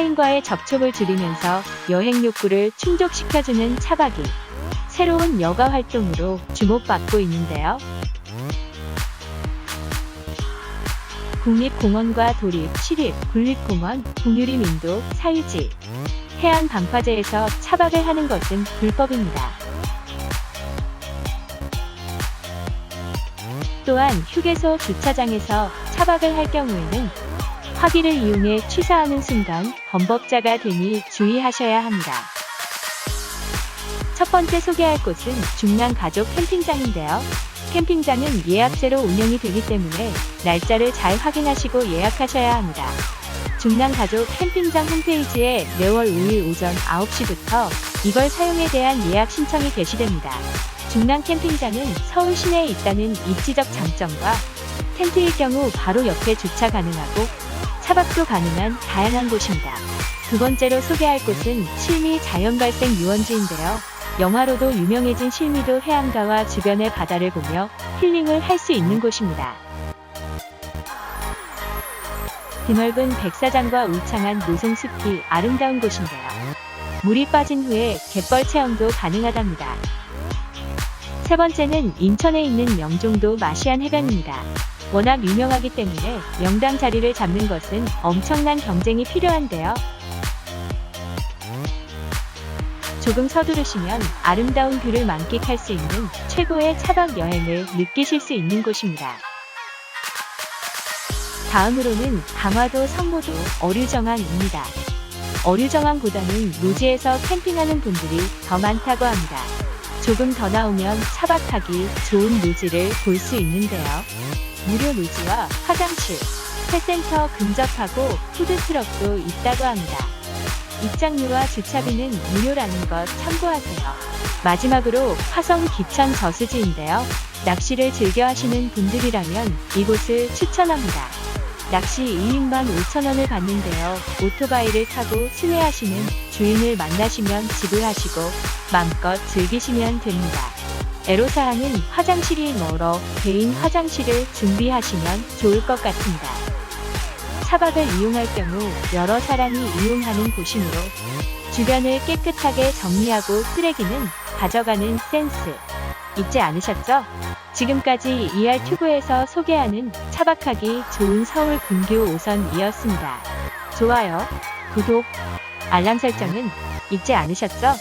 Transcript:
타인과의 접촉을 줄이면서 여행 욕구를 충족시켜주는 차박이 새로운 여가 활동으로 주목받고 있는데요. 국립공원과 도립, 시립, 국립공원, 공유림 인도, 사유지, 해안 방파제에서 차박을 하는 것은 불법입니다. 또한 휴게소 주차장에서 차박을 할 경우에는 화기를 이용해 취사하는 순간 범법자가 되니 주의하셔야 합니다. 첫 번째 소개할 곳은 중랑 가족 캠핑장인데요. 캠핑장은 예약제로 운영이 되기 때문에 날짜를 잘 확인하시고 예약하셔야 합니다. 중랑 가족 캠핑장 홈페이지에 매월 5일 오전 9시부터 이걸 사용에 대한 예약 신청이 게시됩니다. 중랑 캠핑장은 서울 시내에 있다는 입지적 장점과 텐트일 경우 바로 옆에 주차 가능하고 차박도 가능한 다양한 곳입니다. 두 번째로 소개할 곳은 실미 자연발생 유원지인데요. 영화로도 유명해진 실미도 해안가와 주변의 바다를 보며 힐링을 할 수 있는 곳입니다. 드넓은 백사장과 울창한 노송숲이 아름다운 곳인데요. 물이 빠진 후에 갯벌 체험도 가능하답니다. 세 번째는 인천에 있는 명종도 마시안 해변입니다. 워낙 유명하기 때문에 명당 자리를 잡는 것은 엄청난 경쟁이 필요한데요. 조금 서두르시면 아름다운 뷰를 만끽할 수 있는 최고의 차박 여행을 느끼실 수 있는 곳입니다. 다음으로는 강화도 성모도 어류정항입니다. 어류정항보다는 노지에서 캠핑하는 분들이 더 많다고 합니다. 조금 더 나오면 차박하기 좋은 노지를 볼 수 있는데요. 무료 노지와 화장실, 회센터 근접하고 푸드트럭도 있다고 합니다. 입장료와 주차비는 무료라는 것 참고하세요. 마지막으로 화성 기천 저수지인데요. 낚시를 즐겨 하시는 분들이라면 이곳을 추천합니다. 낚시 2인만 5,000원을 받는데요. 오토바이를 타고 순회하시는 주인을 만나시면 지불하시고 마음껏 즐기시면 됩니다. 애로사항은 화장실이 멀어 개인 화장실을 준비하시면 좋을 것 같습니다. 차박을 이용할 경우 여러 사람이 이용하는 곳이므로 주변을 깨끗하게 정리하고 쓰레기는 가져가는 센스 잊지 않으셨죠? 지금까지 ER 튜브에서 소개하는 차박하기 좋은 서울 근교 5선이었습니다. 좋아요, 구독, 알람 설정은 잊지 않으셨죠?